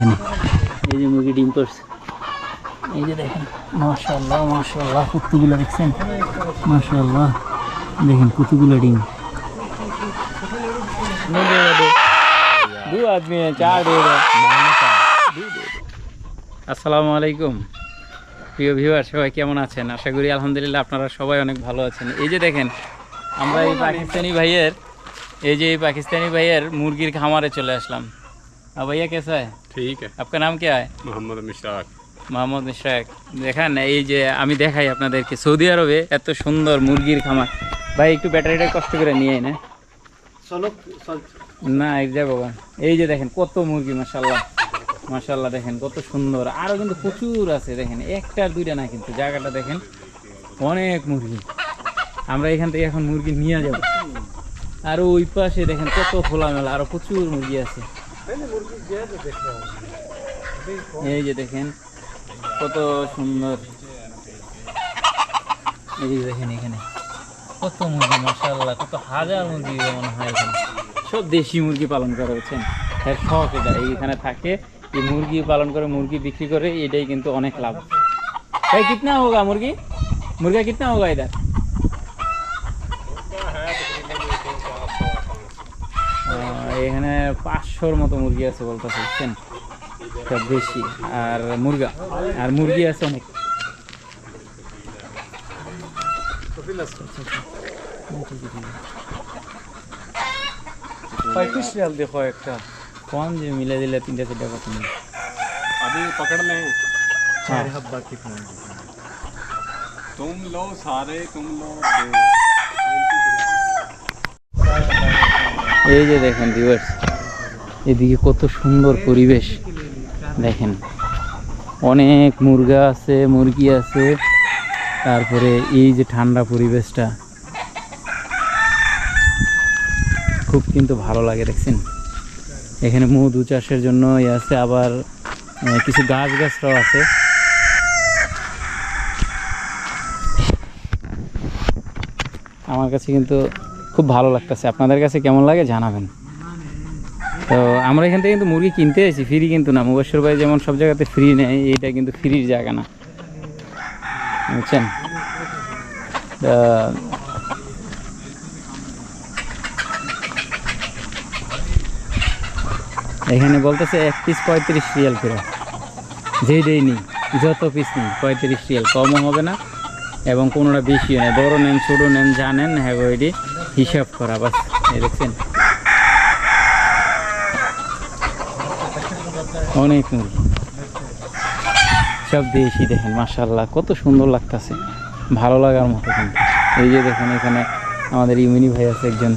এই যে মুরগি ডিম করছে এই যে দেখেন মাশাল্লাহ মাশাল্লাহ কতগুলো দেখছেন? মাশাল্লাহ দেখেন কতগুলো ডিম। দু আদমি চার আসসালামু আলাইকুম। প্রিয় ভিউয়ার সবাই কেমন আছেন? আশা করি আলহামদুলিল্লাহ আপনারা সবাই অনেক ভালো আছেন। এই যে দেখেন আমরা এই পাকিস্তানি ভাইয়ের এই যে এই পাকিস্তানি ভাইয়ের মুরগির খামারে চলে আসলাম। আর ভাইয়া कैसा है ठीक है आपका नाम क्या है मोहम्मद मिश्राक মোহাম্মদ মিশরাক দেখেন এই যে আমি দেখাই আপনাদেরকে সৌদি আরবে এত সুন্দর মুরগির খামার ভাই একটু ব্যাটারিটা কষ্ট করে নিয়ে আয় না না এই যে বাবা এই যে দেখেন কত মুরগি মাসাল্লাহ মাসাল্লাহ দেখেন কত সুন্দর আরো কিন্তু প্রচুর আছে দেখেন একটা আর দুইটা না কিন্তু জায়গাটা দেখেন অনেক মুরগি আমরা এখান থেকে এখন মুরগি নিয়ে যাব আর ওই পাশে দেখেন কত খোলামেলা আরো প্রচুর মুরগি আছে এই যে দেখেন, কত সুন্দর। এই দেখেন এখানে। কত মুরগি মাসাল্লাহ কত হাজার মুরগি মনে হয় এখানে। সব দেশি মুরগি পালন করে হচ্ছেন এর শখ এটা এইখানে থাকে এই মুরগি পালন করে, মুরগি বিক্রি করে, এটাই কিন্তু অনেক লাভ। ভাই, কিতনা হোগা মুরগি? মুরগা কিতনা হোগা ইধার আহ, এখানে পাঁচশোর মতো মুরগি আছে বলতে বুঝছেন সব বেশি আর মুরগা আর মুরগি আছে অনেক पैंतीस रियाल देखो एक का কম যে মিলে দিলে তিনটে চারটে কত নেই अभी पकड़ लें चार हब्बा कितना तुम लो सारे तुम लो এই যে দেখেন ভিউয়ার্স এদিকে কত সুন্দর পরিবেশ। দেখেন, অনেক মুরগা আছে, মুরগি আছে। তারপরে এই যে ঠান্ডা পরিবেশটা, খুব কিন্তু ভালো লাগে, দেখছেন? এখানে মধু চাষের জন্য ইয়ে আছে, আবার কিছু গাছ গাছরাও আছে। আমার কাছে কিন্তু খুব ভালো লাগতেছে। আপনাদের কাছে কেমন লাগে জানাবেন। তো আমরা এখান থেকে কিন্তু মুরগি কিনতে এসেছি ফ্রি কিন্তু না। মুবাসর ভাই যেমন সব জায়গাতে ফ্রি নেয়, এইটা কিন্তু ফ্রির জায়গা না। বুঝছেন? এখানে বলতেছে এক পিস পঁয়ত্রিশ রিয়াল করে। যেই দেই নি, যত পিস নিই পঁয়ত্রিশ রিয়াল। কমও হবে না এবং কোনোটা বেশিও নেই বড় নেন, ছোটো নেন জানেন হ্যাঁ হিসাব করা, বাস। এই দেখছেন? অনেক মুরগি সব দেশি দেখেন মাসাল্লাহ কত সুন্দর লাগতেছে। ভালো লাগার মতো কিন্তু। এই যে দেখেন এখানে আমাদের ইমিনি ভাই আছে একজন।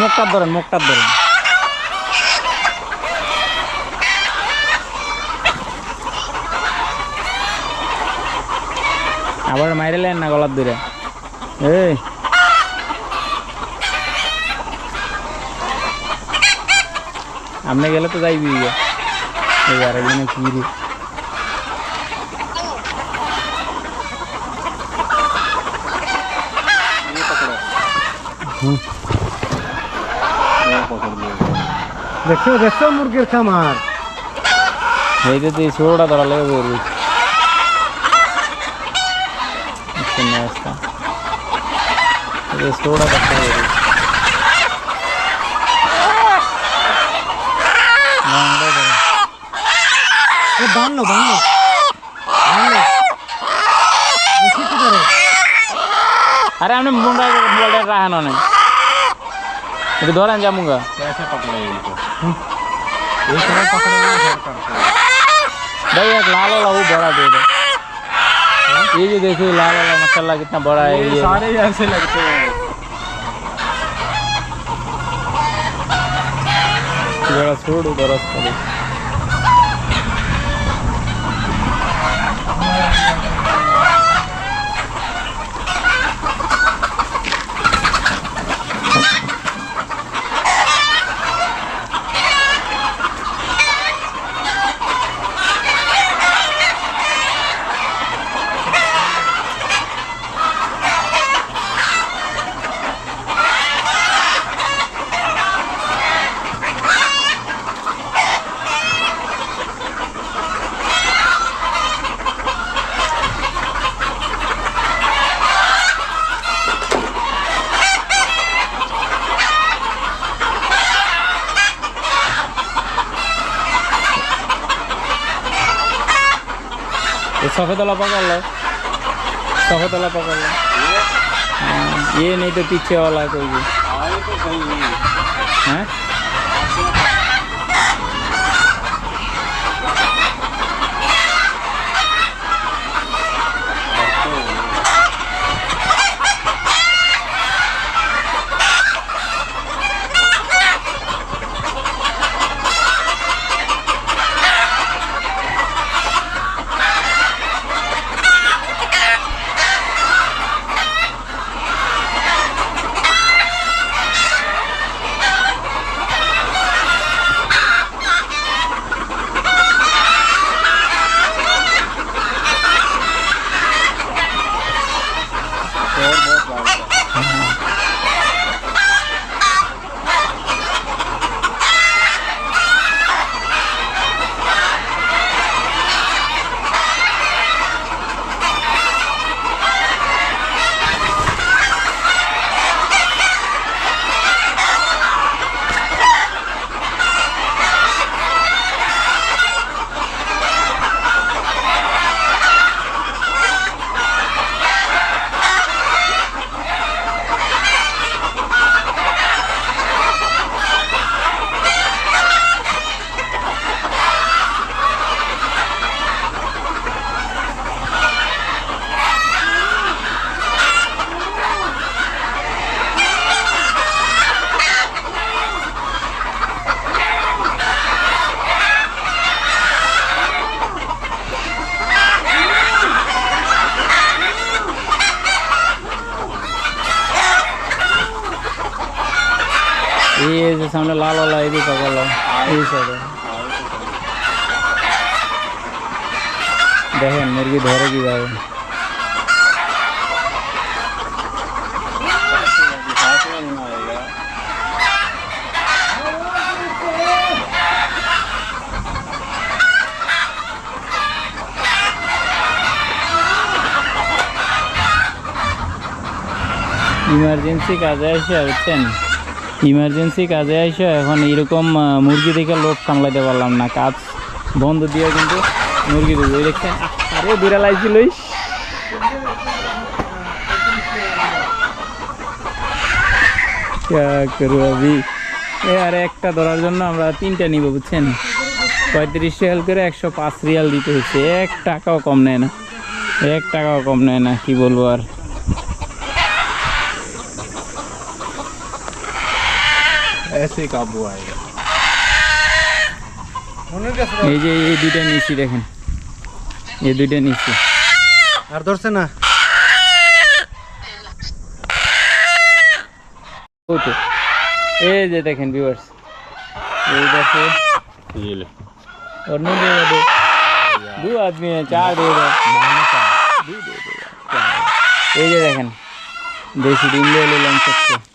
মুখটা ধরেন মুখটা ধরেন। আবার মাইরে লেন না গলার দূরে? এই। আপনি গেলে তো যাইবি এবার এখানে কি রে দেখছ দেখছ মুরগির খামার? এই যদি তুই ছোটটা ধরা লেগে পড়বি cineasta. Descubra que está bien. No, hombre, pero... ¡Eh, vanlo, vanlo! ¡Vanlo! ¡Vanlo! ¡Vanlo! अरे हमने मुंडा के बोल रहे रहा है उन्होंने इधर दौरा जाऊंगा कैसे पकड़े इनको ये तरह पकड़े भाई एक लाल लाऊ ये जो देखो ये लाल वाला मसाला कितना बड़ा है ये ये। सारे ऐसे लगते हैं। जरा छोड़ उधर सफ़ेद वाला पकड़ लो सफ़ेद वाला पकड़ लो हाँ, ये नहीं तो पीछे वाला कोई भी आए तो सही नहीं हैं ये भी पकड़ लो ये साइड দেখেন মুরগি ধরে কিভাবে हाथ में नहीं आएगा ইমার্জেন্সি কাজে এসে বুঝছেন ইমার্জেন্সি কাজে আইসো, এখন এরকম মুরগি দেখে লোক সামলাইতে পারলাম না। কাজ বন্ধ দিয়ে কিন্তু মুরগি ওই দেখছেন? আরে বিড়াল আইছিল আর, একটা ধরার জন্য আমরা তিনটা নিব, বুঝছেন? পঁয়ত্রিশ রিয়াল করে একশো পাঁচ রিয়াল দিতে হচ্ছে। এক টাকাও কম নেয় না। এক টাকাও কম নেয় না, কি বলব আর। ऐसे काबू आएगा মনে গেছে এই যে এই দুইটা নিচ্ছি দেখেন এই দুইটা নিচ্ছি আর ধরছে না ও তো এই যে দেখেন ভিউয়ার্স এই দেখো ये ले और नहीं देगा दो दो आदमी है चार दे दो दो दे दो यार, क्या है? এই যে দেখেন দেশি ডিম দিয়ে নিলাম সবচেয়ে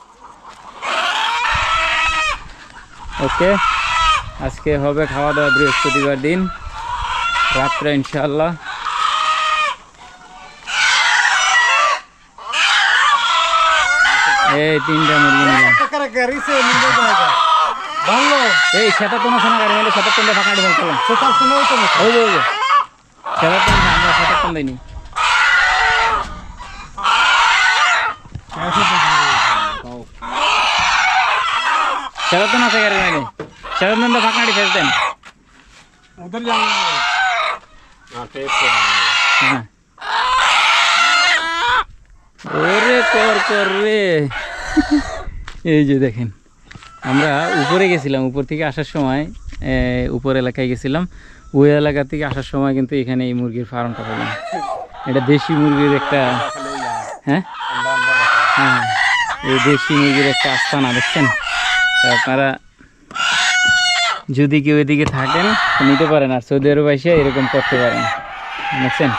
ওকে? আজকে হবে খাওয়া দাওয়া বৃহস্পতিবার দিন। রাত্রে ইনশাল্লাহ এই তিনটা মুরগি এই সেটা তোমার শোনা গাড়ি মেলে সেটা তোমরা ফাঁকা ডিমান্ড করলাম। সে তার শোনাও না ওই ওই সেটা তো আমরা সেটা কম দিইনি। শরৎন আছে গাড়ির মাঝে তো ওরে কর কর রে এই যে দেখেন আমরা উপরে গেছিলাম উপর থেকে আসার সময় উপর এলাকায় গেছিলাম। ওই এলাকা থেকে আসার সময় কিন্তু এখানে এই মুরগির ফার্মটা পেলাম। এটা দেশি মুরগির একটা হ্যাঁ? হ্যাঁ হ্যাঁ। এই দেশি মুরগির একটা আস্তানা দেখছেন? আপনারা যদি কেউ এদিকে থাকেন নিতে পারেন আর সৌদি আরব এসে এরকম করতে পারেন। বুঝছেন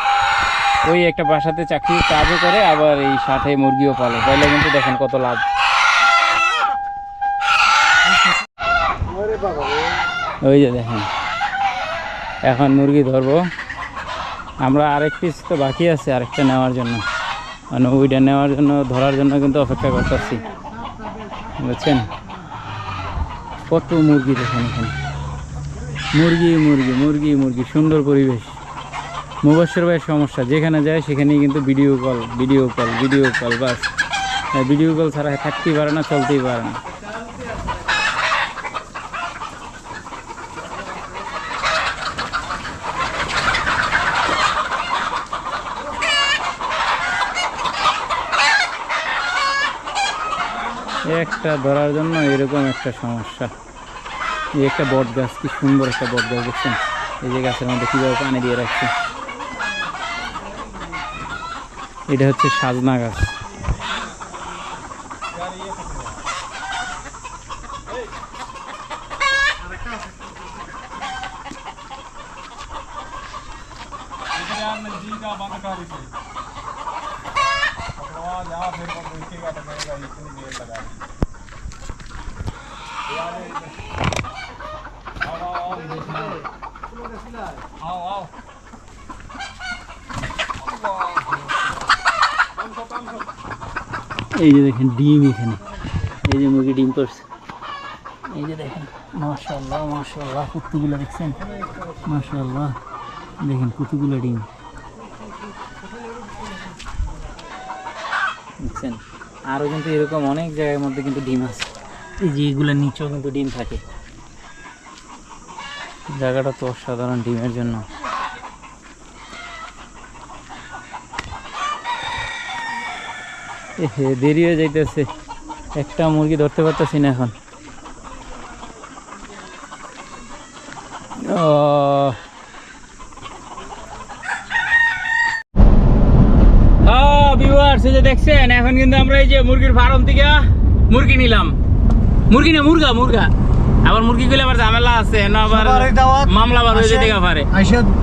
ওই একটা বাসাতে চাকরির কাজও করে, আবার এই সাথে মুরগিও পালে। তাহলে কিন্তু দেখেন কত লাভ। ওই যে দেখেন। এখন মুরগি ধরবো। আমরা আরেক পিস তো বাকি আছে, আরেকটা নেওয়ার জন্য। মানে ওইটা নেওয়ার জন্য, ধরার জন্য কিন্তু অপেক্ষা করতেছি। বুঝছেন? কত মুরগি দেখেন এখানে? মুরগি মুরগি মুরগি মুরগি, সুন্দর পরিবেশ। মুবাসের ভাইয়ের সমস্যা, যেখানে যায় সেখানেই কিন্তু video call video call video call বাস। ভিডিও কল ছাড়া থাকতেই পারে না, চলতেই পারে না। একটা ধরার জন্য এরকম একটা সমস্যা। এই একটা বট গাছ, কি সুন্দর একটা বট গাছ দেখছেন? এই যে গাছের মধ্যে কীভাবে পানি দিয়ে রাখছে। এটা হচ্ছে সাজনা গাছ। এই যে দেখেন ডিম এখানে। এই যে মুরগি ডিম করছে। এই যে দেখেন মাশাল্লাহ মাশাল্লাহ কতগুলো দেখছেন? মাশাল্লাহ দেখেন কতগুলো ডিম। দেখছেন? আরও কিন্তু এরকম অনেক জায়গার মধ্যে কিন্তু ডিম আছে। এই যে এগুলোর নিচেও কিন্তু ডিম থাকে। জায়গাটা তো অসাধারণ ডিমের জন্য। দেরি হয়ে যাইতেছে। একটা মুরগি ধরতে পারতেছি না এখন। ও ভিউয়ার্স এই যে দেখছেন এখন কিন্তু আমরা এই যে মুরগির ফার্ম থেকে মুরগি নিলাম। মুরগি না মুরগা মুরগা। আবার মুরগি গুলো আবার ঝামেলা আছে না আবার মামলা বার হয়ে যেতে পারে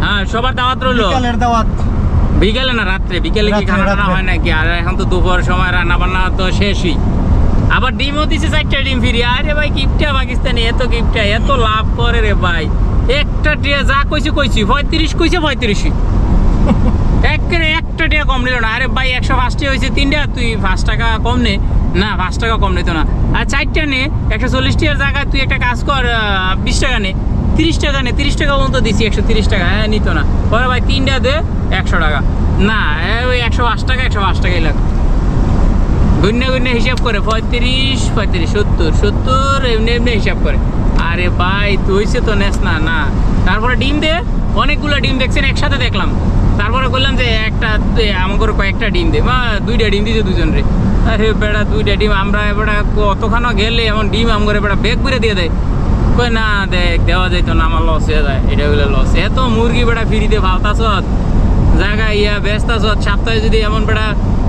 হ্যাঁ সবার দাওয়াত রইল। দাওয়াত। বিকেলে না রাত্রে? বিকেলে কি খানা টানা হয় নাকি? আর এখন তো দুপুর সময় রান্না বান্না তো শেষই। আবার ডিমও দিছে চারটা ডিম ফিরি। আরে ভাই কিপটা পাকিস্তানি এত কিপটা এত লাভ করে রে ভাই। একটা টিয়া যা কইছি কইছি। পঁয়ত্রিশ কইছে পঁয়ত্রিশই। একেবারে একটা টিয়া কম নিল না। আরে ভাই একশো পাঁচটি হয়েছে তিনটা। তুই পাঁচ টাকা কম নে। না পাঁচ টাকা কম নিত না। আর চারটা নে একশো চল্লিশ টাকার জায়গায় তুই একটা কাজ কর বিশ টাকা নে। তিরিশ টাকা নে তিরিশ টাকা পর্যন্ত দিছি একশো তিরিশ টাকা। হ্যাঁ নিত না। পরে ভাই তিনটা দে একশো টাকা। না ওই একশো পাঁচ টাকা একশো পাঁচ টাকাই লাগ গুন্যা গুন্যা হিসাব করে পঁয়ত্রিশ পঁয়ত্রিশ সত্তর সত্তর এমনি এমনি হিসাব করে। আরে ভাই তুই সে তো নেস না না। তারপরে ডিম দে অনেকগুলো ডিম দেখছেন একসাথে দেখলাম। তারপরে বললাম যে একটা দে, আমাকে কয়েকটা ডিম দে। বা দুইটা ডিম দিছে দুজন রে। আরে বেড়া দুইটা ডিম আমরা বেড়া কতখানো গেলে এমন ডিম আমগরে বেড়া বেগ করে দিয়ে দেয়? কই না দেখ দেওয়া যাইতো না আমার লস হয়ে যায় এটা হইলে লস এত মুরগি বেড়া ফ্রিতে জায়গায় ইয়া সপ্তাহে যদি এমন বেড়া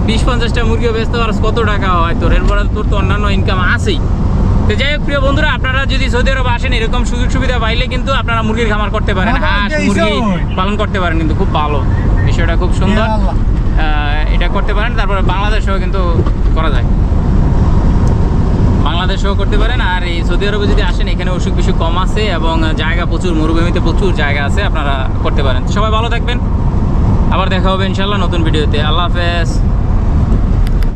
বিশ পঞ্চাশটা মুরগিও ব্যস্ত পারস কত টাকা হয় তোর? এরপরে তোর তো অন্যান্য ইনকাম আছেই। তো যাই হোক প্রিয় বন্ধুরা আপনারা যদি সৌদি আরব আসেন এরকম সুযোগ সুবিধা পাইলে কিন্তু আপনারা মুরগির খামার করতে পারেন। হাঁস মুরগি পালন করতে পারেন কিন্তু খুব ভালো। বিষয়টা খুব সুন্দর। আহ, এটা করতে পারেন তারপরে বাংলাদেশেও কিন্তু করা যায়। বাংলাদেশেও করতে পারেন। আর এই সৌদি আরবে যদি আসেন, এখানে অসুখ বিসুখ কম আছে এবং জায়গা প্রচুর, মরুভূমিতে প্রচুর জায়গা আছে, আপনারা করতে পারেন। সবাই ভালো থাকবেন। আবার দেখা হবে ইনশাল্লাহ নতুন ভিডিওতে। আল্লাহ হাফেজ।